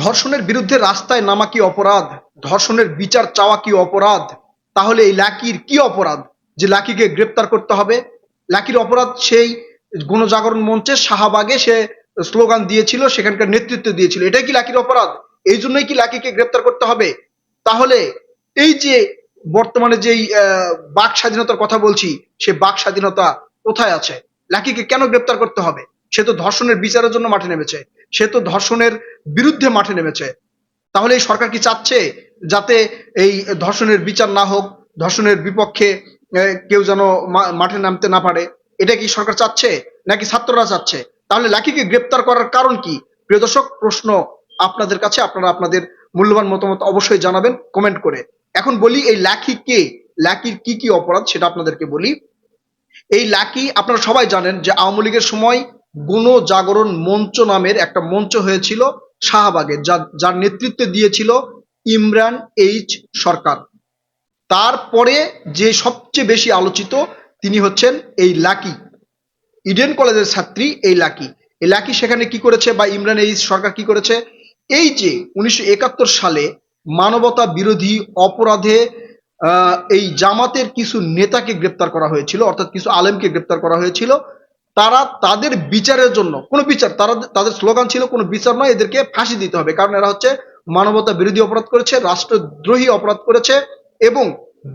ধর্ষণের বিরুদ্ধে রাস্তায় নামা কি অপরাধ? ধর্ষণের বিচার চাওয়া কি অপরাধ? তাহলে এই লাকির কি অপরাধ? যে লাকিকে গ্রেপ্তার করতে হবে? লাকির অপরাধ সেই গণজাগরণ মঞ্চে শাহবাগে সে স্লোগান দিয়েছিল, সেখানকার নেতৃত্ব দিয়েছিল। এটাই কি লাকির অপরাধ? এই জন্যই কি লাকিকে গ্রেপ্তার করতে হবে? তাহলে এই যে বর্তমানে যেই বাক স্বাধীনতার কথা বলছি, সে বাক স্বাধীনতা কোথায় আছে? লাকিকে কেন গ্রেপ্তার করতে হবে? সে তো ধর্ষণের বিচারের জন্য মাঠে নেমেছে। সে তো ধর্ষণের বিরুদ্ধে মাঠে নেমেছে। তাহলে এই সরকার কি চাচ্ছে যাতে এই ধর্ষণের বিচার না হোক, ধর্ষণের বিপক্ষে কেউ যেন মাঠে নামতে না পারে? এটা কি সরকার চাচ্ছে নাকি ছাত্ররা চাচ্ছে? তাহলে লাকিকে গ্রেপ্তার করার কারণ কি? প্রিয় দর্শক, প্রশ্ন আপনাদের কাছে, আপনারা আপনাদের মূল্যবান মতামত অবশ্যই জানাবেন কমেন্ট করে। এখন বলি, এই লাকি কে? লাকির কি কি অপরাধ সেটা আপনাদেরকে বলি। এই লাকি, আপনারা সবাই জানেন যে আওয়ামী লীগের সময় গণ জাগরণ মঞ্চ নামের একটা মঞ্চ হয়েছিল শাহবাগে যার নেতৃত্ব দিয়েছিল ইমরান এইচ সরকার। তারপরে যে সবচেয়ে বেশি আলোচিত, তিনি হচ্ছেন এই লাকি। ইডেন কলেজের ছাত্রী এই লাকি। এই লাকি সেখানে কি করেছে বা ইমরান এইচ সরকার কি করেছে? এই যে উনিশশো একাত্তর সালে মানবতা বিরোধী অপরাধে এই জামাতের কিছু নেতাকে গ্রেপ্তার করা হয়েছিল, অর্থাৎ কিছু আলেমকে গ্রেপ্তার করা হয়েছিল তারা তাদের বিচারের জন্য, কোনো বিচার, তারা তাদের স্লোগান ছিল কোনো বিচার নয়, এদেরকে ফাঁসি দিতে হবে। কারণ এরা হচ্ছে মানবতা বিরোধী অপরাধ করেছে, রাষ্ট্রদ্রোহী অপরাধ করেছে এবং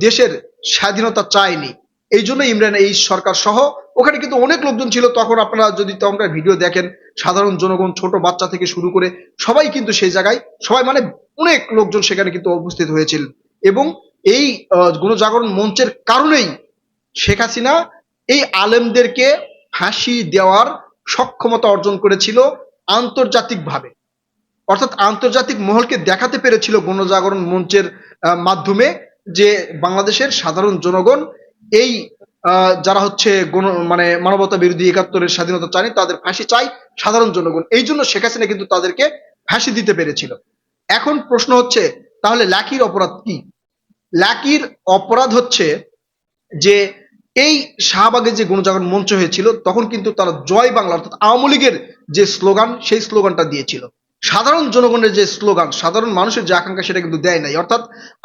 দেশের স্বাধীনতা চায়নি। এই জন্য ইমরান, এই সরকার সহ ওখানে কিন্তু অনেক লোকজন ছিল। তখন আপনারা যদি তখনকার ভিডিও দেখেন, সাধারণ জনগণ, ছোট বাচ্চা থেকে শুরু করে সবাই কিন্তু সেই জায়গায়, সবাই মানে অনেক লোকজন সেখানে কিন্তু উপস্থিত হয়েছিলেন এবং এই গণজাগরণ মঞ্চের কারণেই শেখ হাসিনা এই আলেমদেরকে ফাঁসি দেওয়ার সক্ষমতা অর্জন করেছিল আন্তর্জাতিকভাবে। অর্থাৎ আন্তর্জাতিক মহলকে দেখাতে পেরেছিল গণজাগরণ মঞ্চের মাধ্যমে যে বাংলাদেশের সাধারণ জনগণ এই যারা হচ্ছে গণ মানে মানবতা বিরোধী একাত্তরের স্বাধীনতা চায়, তাদের ফাঁসি চাই সাধারণ জনগণ। এই জন্য শেখ হাসিনা কিন্তু তাদেরকে ফাঁসি দিতে পেরেছিল। এখন প্রশ্ন হচ্ছে, তাহলে লাকির অপরাধ কি? লাকির অপরাধ হচ্ছে যে এই শাহবাগে যে গণজাগরণ মঞ্চ হয়েছিল, তখন কিন্তু তারা জয় বাংলা অর্থাৎ আওয়ামী লীগের যে স্লোগান, সেই স্লোগানটা দিয়েছিল। সাধারণ জনগণের যে স্লোগান, সাধারণ মানুষের যে আকাঙ্ক্ষা, সেটা কিন্তু দেয় নাই। অর্থাৎ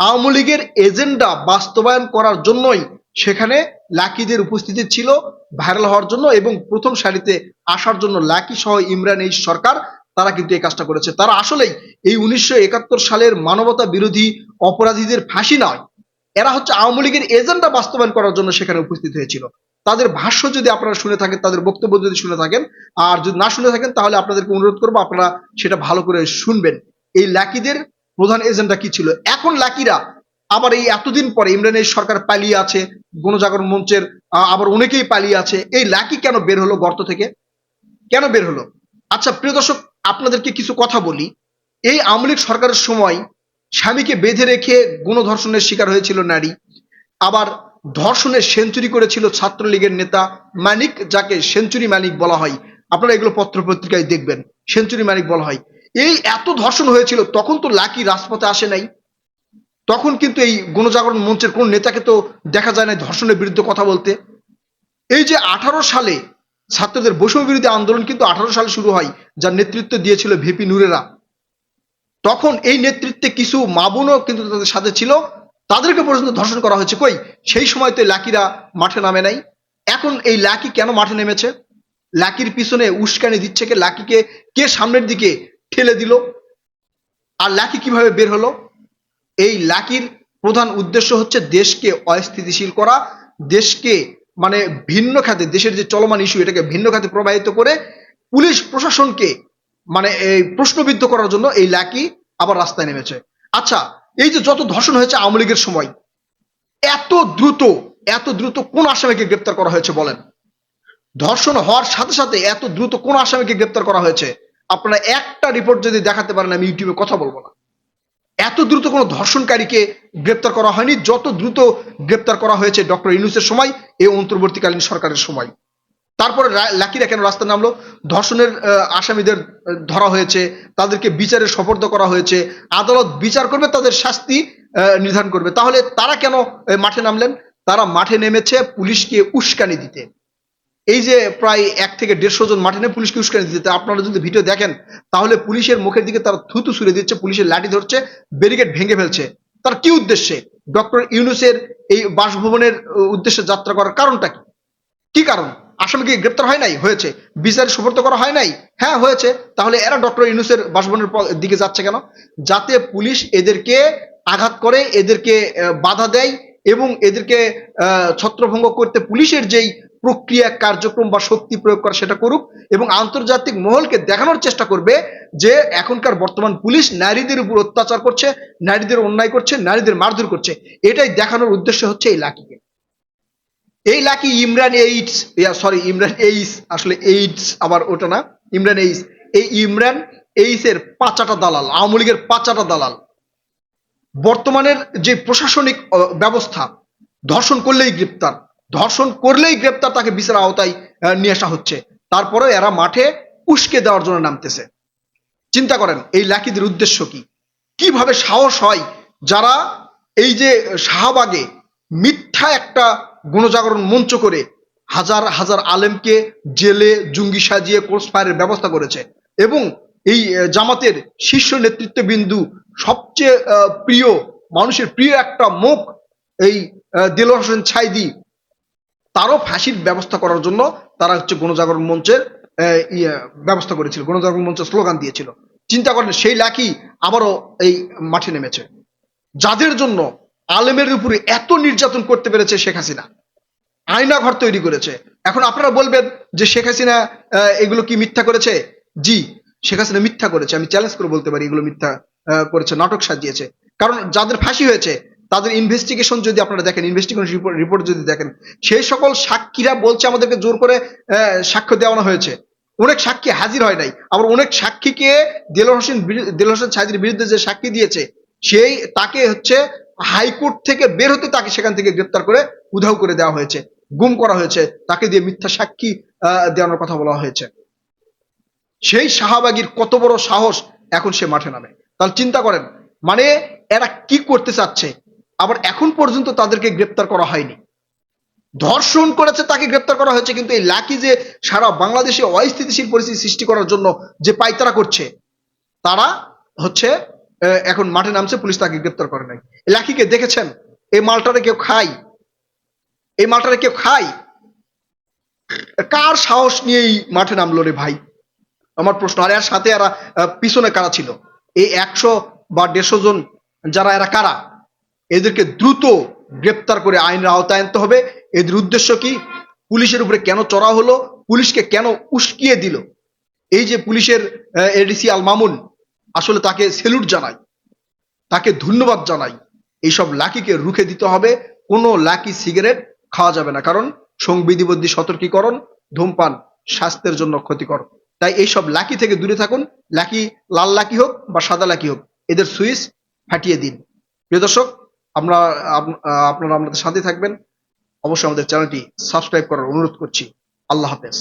আওয়ামী লীগের এজেন্ডা বাস্তবায়ন করার জন্যই সেখানে লাকিদের উপস্থিতি ছিল, ভাইরাল হওয়ার জন্য এবং প্রথম সারিতে আসার জন্য লাকি সহ ইমরান, এই সরকার, তারা কিন্তু এই কাজটা করেছে। তারা আসলেই এই উনিশশো একাত্তর সালের মানবতা বিরোধী অপরাধীদের ফাঁসি নয় এরা হচ্ছে আওয়ামী লীগের এজেন্ডা বাস্তবায়ন করার জন্য সেখানে উপস্থিত হয়েছিল। তাদের ভাষ্য যদি আপনারা শুনে থাকেন, তাদের বক্তব্য যদি শুনে থাকেন, আর যদি না শুনে থাকেন, তাহলে আপনাদেরকে অনুরোধ করব আপনারা সেটা ভালো করে শুনবেন। এই লাকিদের প্রধান এজেন্ডা কি ছিল? এখন লাকিরা আবার এই এতদিন পরে ইমরানের সরকার পালিয়ে আছে, গণজাগরণ মঞ্চের আবার অনেকেই পালিয়ে আছে। এই লাকি কেন বের হলো গর্ত থেকে? কেন বের হলো? আচ্ছা প্রিয় দর্শক, আপনাদেরকে কিছু কথা বলি। এই আওয়ামী লীগ সরকারের সময় স্বামীকে বেঁধে রেখে গণধর্ষণের শিকার হয়েছিল নারী। আবার ধর্ষণের সেঞ্চুরি করেছিল ছাত্রলীগের নেতা মানিক, যাকে সেঞ্চুরি মানিক বলা হয়। আপনারা এগুলো পত্র পত্রিকায় দেখবেন, সেঞ্চুরি মানিক বলা হয়। এই এত ধর্ষণ হয়েছিল, তখন তো লাকি রাজপথে আসে নাই। তখন কিন্তু এই গণজাগরণ মঞ্চের কোন নেতাকে তো দেখা যায় না ধর্ষণের বিরুদ্ধে কথা বলতে। এই যে আঠারো সালে ছাত্রদের বৈষম্য বিরোধী আন্দোলন কিন্তু আঠারো সালে শুরু হয়, যার নেতৃত্ব দিয়েছিল ভিপি নুরেরা। তখন এই নেতৃত্বে কিছু মাবুনও কিন্তু তাদের সাথে ছিল। তাদেরকে পর্যন্ত ধর্ষণ করা হয়েছে। কই? সেই সময় তো লাকিরা মাঠে নামে নাই। এখন এই লাকি কেন মাঠে নেমেছে? লাকির পিছনে উস্কানি দিচ্ছে কে? লাকিকে কে সামনের দিকে ঠেলে দিল? আর লাকি কীভাবে বের হলো? এই লাকির প্রধান উদ্দেশ্য হচ্ছে দেশকে অস্থিতিশীল করা, দেশকে মানে ভিন্ন খাতে, দেশের যে চলমান ইস্যু এটাকে ভিন্ন খাতে প্রবাহিত করে পুলিশ প্রশাসনকে মানে এই প্রশ্নবিদ্ধ করার জন্য এই লাকি আবার রাস্তায় নেমেছে। আচ্ছা এই যে যত ধর্ষণ হয়েছে আওয়ামী লীগের সময়, এত দ্রুত এত দ্রুত কোন আসামিকে গ্রেপ্তার করা হয়েছে বলেন? ধর্ষণ হওয়ার সাথে সাথে এত দ্রুত কোন আসামিকে গ্রেপ্তার করা হয়েছে? আপনারা একটা রিপোর্ট যদি দেখাতে পারেন, আমি ইউটিউবে কথা বলব না। এত দ্রুত কোনো ধর্ষণকারীকে গ্রেপ্তার করা হয়নি, যত দ্রুত গ্রেপ্তার করা হয়েছে ডক্টর ইউনুসের সময় এই অন্তর্বর্তীকালীন সরকারের সময়। তারপরে লাকিরা কেন রাস্তা নামলো? ধর্ষণের আসামিদের ধরা হয়েছে, তাদেরকে বিচারের সপর্দ করা হয়েছে, আদালত বিচার করবে, তাদের শাস্তি নির্ধারণ করবে। তাহলে তারা কেন মাঠে নামলেন? তারা মাঠে নেমেছে পুলিশকে উস্কানি দিতে। এই যে প্রায় এক থেকে দেড়শো জন মাঠে নিয়ে পুলিশকে উস্কানি দিতে আপনারা যদি ভিডিও দেখেন, তাহলে পুলিশের মুখের দিকে তারা থুতু ছুড়ে দিচ্ছে, পুলিশের লাঠি ধরছে, ব্যারিকেড ভেঙে ফেলছে। তার কি উদ্দেশ্যে? ডক্টর ইউনুসের এই বাসভবনের, উদ্দেশ্যে যাত্রা করার কারণটা কি? কি কারণ? আসামিকে গ্রেপ্তার হয় নাই? হয়েছে। বিচারে সুপর্দ করা হয় নাই? হ্যাঁ হয়েছে। তাহলে এরা ডক্টর ইউনুসের বাসভবনের দিকে যাচ্ছে কেন? যাতে পুলিশ এদেরকে আঘাত করে, এদেরকে বাধা দেয় এবং এদেরকে ছত্রভঙ্গ করতে পুলিশের যেই প্রক্রিয়া, কার্যক্রম বা শক্তি প্রয়োগ করা সেটা করুক এবং আন্তর্জাতিক মহলকে দেখানোর চেষ্টা করবে যে এখনকার বর্তমান পুলিশ নারীদের উপর অত্যাচার করছে, নারীদের অন্যায় করছে, নারীদের মারধর করছে। এটাই দেখানোর উদ্দেশ্য হচ্ছে এই লাকিকে এই Lucky Imran AIDS sorry Imran ace, আসলে এইডস আবার ওটা না, ইমরান এইস। এই ইমরান এইসের পাঁচাটা দালাল, আওয়ামী লীগের পাঁচাটা দালাল। বর্তমানের যে প্রশাসনিক ব্যবস্থা, ধর্ষণ করলেই গ্রেপ্তার, ধর্ষণ করলেই গ্রেপ্তার তাকে বিচার আওতায় নিয়ে আসা হচ্ছে। তারপরে এরা মাঠে উস্কে দেওয়ার জন্য নামতেছে। চিন্তা করেন, এই লাকিদের উদ্দেশ্য কি? কীভাবে সাহস হয় যারা এই যে শাহবাগে মিথ্যা একটা গণজাগরণ মঞ্চ করে হাজার হাজার আলেমকে জেলে জঙ্গি সাজিয়ে কোর্স ফায়ারের ব্যবস্থা করেছে। এবং এই জামাতের শীর্ষ নেতৃত্ববিন্দু সবচেয়ে আহ, প্রিয় মানুষের প্রিয় একটা মুখ এই দেলোয়ার হোসেন ছাইদি। তারও ফাঁসির ব্যবস্থা করার জন্য তারা হচ্ছে গণজাগরণ মঞ্চের ব্যবস্থা করেছিল গণজাগরণ মঞ্চের স্লোগান দিয়েছিল। চিন্তা করেন সেই লাকি আবারও এই মাঠে নেমেছে। যাদের জন্য আলেমের উপরে এত নির্যাতন করতে পেরেছে শেখ হাসিনা। আয়না ঘর তৈরি করেছে। এখন আপনারা বলবেন যে শেখ হাসিনা এগুলো কি মিথ্যা করেছে? জি, শেখ হাসিনা মিথ্যা করেছে। আমি চ্যালেঞ্জ করে বলতে পারি এগুলো মিথ্যা করেছে, নাটক সাজিয়েছে। কারণ যাদের ফাঁসি হয়েছে, তাদের ইনভেস্টিগেশন যদি আপনারা দেখেন ইনভেস্টিগেশন রিপোর্ট যদি দেখেন, সেই সকল সাক্ষীরা বলছে আমাদেরকে জোর করে সাক্ষ্য দেওয়ানো হয়েছে। অনেক সাক্ষী হাজির হয় নাই। আবার অনেক সাক্ষীকে দেলোয়ার হোসেন দেলোয়ার হোসেন ছাইদির বিরুদ্ধে যে সাক্ষী দিয়েছে, সেই তাকে হচ্ছে হাইকোর্ট থেকে বের হতে তাকে সেখান থেকে গ্রেপ্তার করে উধাও করে দেওয়া হয়েছে। গুম করা হয়েছে। তাকে দিয়ে মিথ্যা সাক্ষী দেওয়ানোর কথা বলা হয়েছে। সেই শাহবাগীর কত বড় সাহস এখন সে মাঠে নামে। তাহলে চিন্তা করেন মানে এরা কি করতে চাচ্ছে? আবার এখন পর্যন্ত তাদেরকে গ্রেপ্তার করা হয়নি। ধর্ষণ করেছে তাকে গ্রেপ্তার করা হয়েছে, কিন্তু এই লাকি যে সারা বাংলাদেশে অস্থিতিশীল পরিস্থিতি সৃষ্টি করার জন্য যে পাইতারা করছে, তারা হচ্ছে এখন মাঠে নামছে, পুলিশ তাকে গ্রেপ্তার করে নাই। লাকিকে দেখেছেন? এই মালটারে কেউ খায়? এই মালটারে কেউ খায়? কার সাহস নিয়ে এই মাঠে নামলো রে ভাই? আমার প্রশ্ন। আর এর সাথে এরা পিছনে কারা ছিল? এই একশো বা দেড়শো জন যারা, এরা কারা? এদেরকে দ্রুত গ্রেপ্তার করে আইনের আওতায় আনতে হবে। এদের উদ্দেশ্য কি? পুলিশের উপরে কেন চড়া হলো? পুলিশকে কেন উস্কিয়ে দিল? এই যে পুলিশের এডিসি আল মামুন আসলে তাকে সেলুট জানাই, তাকে ধন্যবাদ জানাই। এইসব লাকিকে রুখে দিতে হবে, কোনো লাকি সিগারেট খাওয়া যাবে না, কারণ সংবিধিবদ্ধী সতর্কীকরণ ধূমপান স্বাস্থ্যের জন্য ক্ষতিকর। তাই এইসব লাকি থেকে দূরে থাকুন, লাকি লাল লাকি হোক বা সাদা লাকি হোক, এদের সুইচ ফাটিয়ে দিন। প্রিয় দর্শক, আমরা আপনারা আমাদের সাথে থাকবেন। অবশ্যই আমাদের চ্যানেলটি সাবস্ক্রাইব করার অনুরোধ করছি। আল্লাহ হাফেজ।